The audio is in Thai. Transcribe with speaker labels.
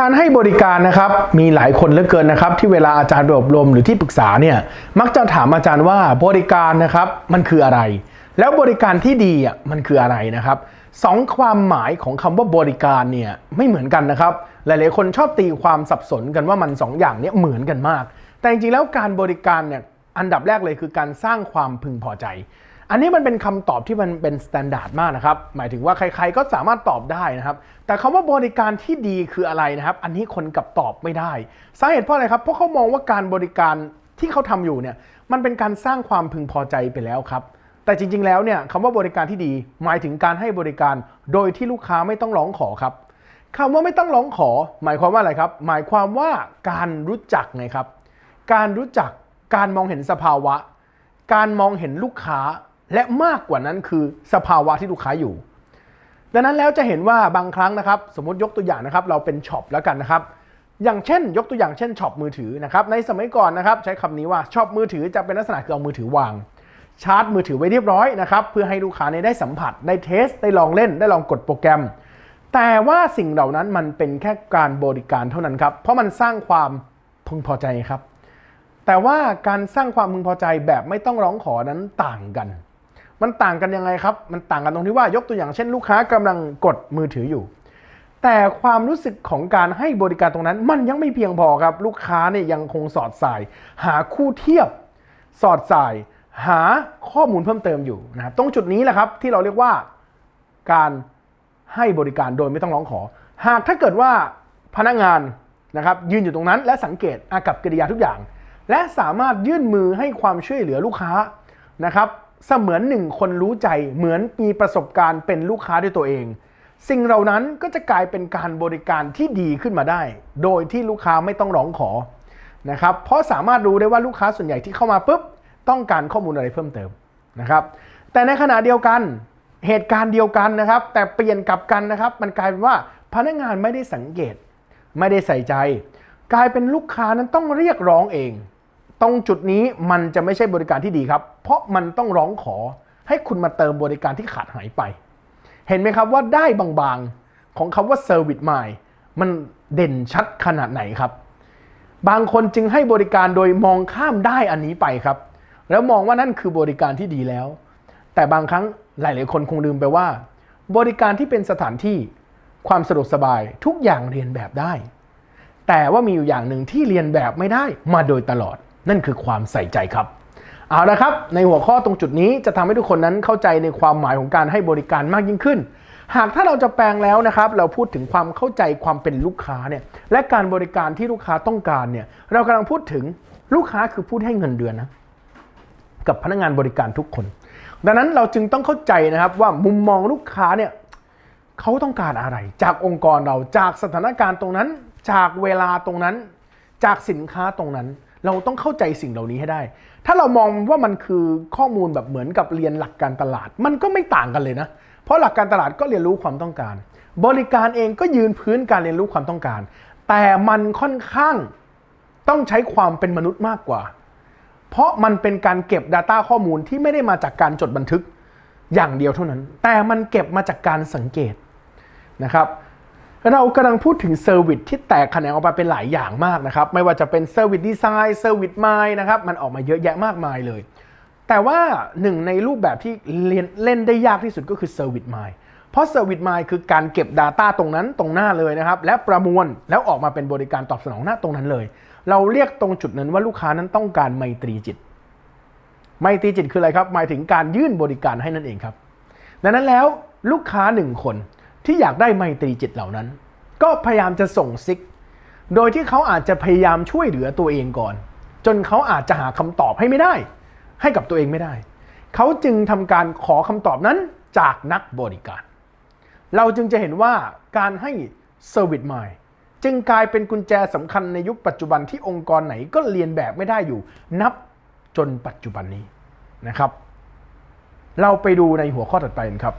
Speaker 1: การให้บริการนะครับมีหลายคนเหลือเกินนะครับที่เวลาอาจารย์อบรมหรือที่ปรึกษาเนี่ยมักจะถามอาจารย์ว่าบริการนะครับมันคืออะไร แล้วบริการที่ดีอะมันคืออะไรนะครับสองความหมายของคำว่าบริการเนี่ยไม่เหมือนกันนะครับหลายๆคนชอบตีความสับสนกันว่ามันสองอย่างเนี้เหมือนกันมาก แต่จริงๆแล้วการบริการเนี่ยอันดับแรกเลยคือการสร้างความพึงพอใจ อันนี้มันเป็นคำตอบที่มันเป็นสแตนดาร์ดมากนะครับ หมายถึงว่าใครๆก็สามารถตอบได้นะครับ แต่คำว่าบริการที่ดีคืออะไรนะครับ อันนี้คนกับตอบไม่ได้ สาเหตุเพราะอะไรครับ เพราะเขามองว่าการบริการที่เขาทำอยู่เนี่ย มันเป็นการสร้างความพึงพอใจไปแล้วครับ แต่จริง ๆ แล้วเนี่ยคำว่าบริการที่ดี หมายถึงการให้บริการโดยที่ลูกค้าไม่ต้องร้องขอครับคำว่าไม่ต้องร้องขอ หมายความว่าอะไรครับ หมายความว่าการรู้จักไงครับ การรู้จัก การมองเห็นสภาวะ การมองเห็นลูกค้า และมากกว่านั้นคือสภาวะที่ลูกค้าอยู่ ดังนั้นแล้วจะเห็นว่าบางครั้งนะครับ สมมติยกตัวอย่างนะครับ เราเป็นช็อปแล้วกันนะครับ อย่างเช่น ยกตัวอย่างเช่นช็อปมือถือนะครับ ในสมัยก่อนนะครับ ใช้คำนี้ว่าช็อปมือถือจะเป็นลักษณะคือเอามือถือวางชาร์จมือถือไว้เรียบร้อยนะครับเพื่อให้ลูกค้าเนี่ยได้สัมผัสได้เทสได้ลองเล่นได้ลองกดโปรแกรม แต่ว่าสิ่งเหล่านั้นมันเป็นแค่การบริการเท่านั้นครับ เพราะมันสร้างความพึงพอใจครับ แต่ว่าการสร้างความพึงพอใจแบบไม่ต้องร้องขอนั้นต่างกัน มันต่างกันยังไงครับ มันต่างกันตรงที่ว่ายกตัวอย่างเช่นลูกค้ากำลังกดมือถืออยู่ แต่ความรู้สึกของการให้บริการตรงนั้น มันยังไม่เพียงพอครับ ลูกค้าเนี่ยยังคงสอดสาย หาคู่เทียบ สอดสาย หาข้อมูลเพิ่มเติมอยู่นะครับตรงจุดนี้แหละครับที่เราเรียกว่าการให้บริการโดยไม่ต้องร้องขอ หากถ้าเกิดว่าพนักงานนะครับยืนอยู่ตรงนั้นและสังเกตอากับกิริยาทุกอย่าง และสามารถยื่นมือให้ความช่วยเหลือลูกค้านะครับ เสมือนหนึ่งคนรู้ใจเหมือนมีประสบการณ์เป็นลูกค้าด้วยตัวเอง สิ่งเหล่านั้นก็จะกลายเป็นการบริการที่ดีขึ้นมาได้ โดยที่ลูกค้าไม่ต้องร้องขอนะครับเพราะสามารถรู้ได้ว่าลูกค้าส่วนใหญ่ที่เข้ามาปุ๊บต้องการข้อมูลอะไรเพิ่มเติมนะครับแต่ในขณะเดียวกันเหตุการณ์เดียวกันนะครับ แต่เปลี่ยนกลับกันนะครับ มันกลายเป็นว่าพนักงานไม่ได้สังเกต ไม่ได้ใส่ใจ กลายเป็นลูกค้านั้นต้องเรียกร้องเอง ตรงจุดนี้มันจะไม่ใช่บริการที่ดีครับ เพราะมันต้องร้องขอให้คุณมาเติมบริการที่ขาดหายไป เห็นไหมครับว่าได้บางๆของคำว่า Service Mind มันเด่นชัดขนาดไหนครับ บางคนจึงให้บริการโดยมองข้ามได้อันนี้ไปครับ แล้วมองว่านั่นคือบริการที่ดีแล้ว แต่บางครั้งหลาย ๆ คนคงลืมไปว่า บริการที่เป็นสถานที่ความสะดวกสบายทุกอย่างเรียนแบบได้ แต่ว่ามีอยู่อย่างหนึ่งที่เรียนแบบไม่ได้มาโดยตลอด นั่นคือความใส่ใจครับ เอาละครับ ในหัวข้อตรงจุดนี้จะทำให้ทุกคนนั้นเข้าใจในความหมายของการให้บริการมากยิ่งขึ้น หากถ้าเราจะแปลงแล้วนะครับ เราพูดถึงความเข้าใจความเป็นลูกค้าเนี่ยและการบริการที่ลูกค้าต้องการเนี่ยเรากำลังพูดถึงลูกค้าคือผู้ให้เงินเดือนนะกับพนักงานบริการทุกคน ดังนั้นเราจึงต้องเข้าใจนะครับว่ามุมมองลูกค้าเนี่ยเขาต้องการอะไร จากองค์กรเราจากสถานการณ์ตรงนั้น จากเวลาตรงนั้น จากสินค้าตรงนั้น เราต้องเข้าใจสิ่งเหล่านี้ให้ได้ ถ้าเรามองว่ามันคือข้อมูลแบบเหมือนกับเรียนหลักการตลาด มันก็ไม่ต่างกันเลยนะ เพราะหลักการตลาดก็เรียนรู้ความต้องการ บริการเองก็ยืนพื้นการเรียนรู้ความต้องการ แต่มันค่อนข้างต้องใช้ความเป็นมนุษย์มากกว่า เพราะมันเป็นการเก็บ Data ข้อมูลที่ไม่ได้มาจากการจดบันทึกอย่างเดียวเท่านั้น แต่มันเก็บมาจากการสังเกตนะครับ เรากำลังพูดถึงเซอร์วิสที่แตกแขนงออกมาเป็นหลายอย่างมากนะครับ ไม่ว่าจะเป็นเซอร์วิสดีไซน์เซอร์วิสไมล์นะครับ มันออกมาเยอะแยะมากมายเลย แต่ว่าหนึ่งในรูปแบบที่เล่นได้ยากที่สุดก็คือเซอร์วิสไมล์เพราะเซอร์วิสไมล์คือการเก็บ Data ตรงนั้นตรงหน้าเลยนะครับ และประมวลแล้วออกมาเป็นบริการตอบสนองหน้าตรงนั้นเลย เราเรียกตรงจุดนั้นว่าลูกค้านั้นต้องการไมตรีจิต ไมตรีจิตคืออะไรครับ หมายถึงการยื่นบริการให้นั่นเองครับ ดังนั้นแล้วลูกค้าหนึ่งคน ที่อยากได้ไมตรีจิตเหล่านั้น ก็พยายามจะส่งซิก โดยที่เขาอาจจะพยายามช่วยเหลือตัวเองก่อน จนเขาอาจจะหาคำตอบให้ไม่ได้ ให้กับตัวเองไม่ได้ เขาจึงทำการขอคำตอบนั้นจากนักบริการ เราจึงจะเห็นว่าการให้ Service Mind จึงกลายเป็นกุญแจสำคัญในยุคปัจจุบันที่องค์กรไหนก็เรียนแบบไม่ได้อยู่ นับจนปัจจุบันนี้นะครับ เราไปดูในหัวข้อถัดไปกันครับ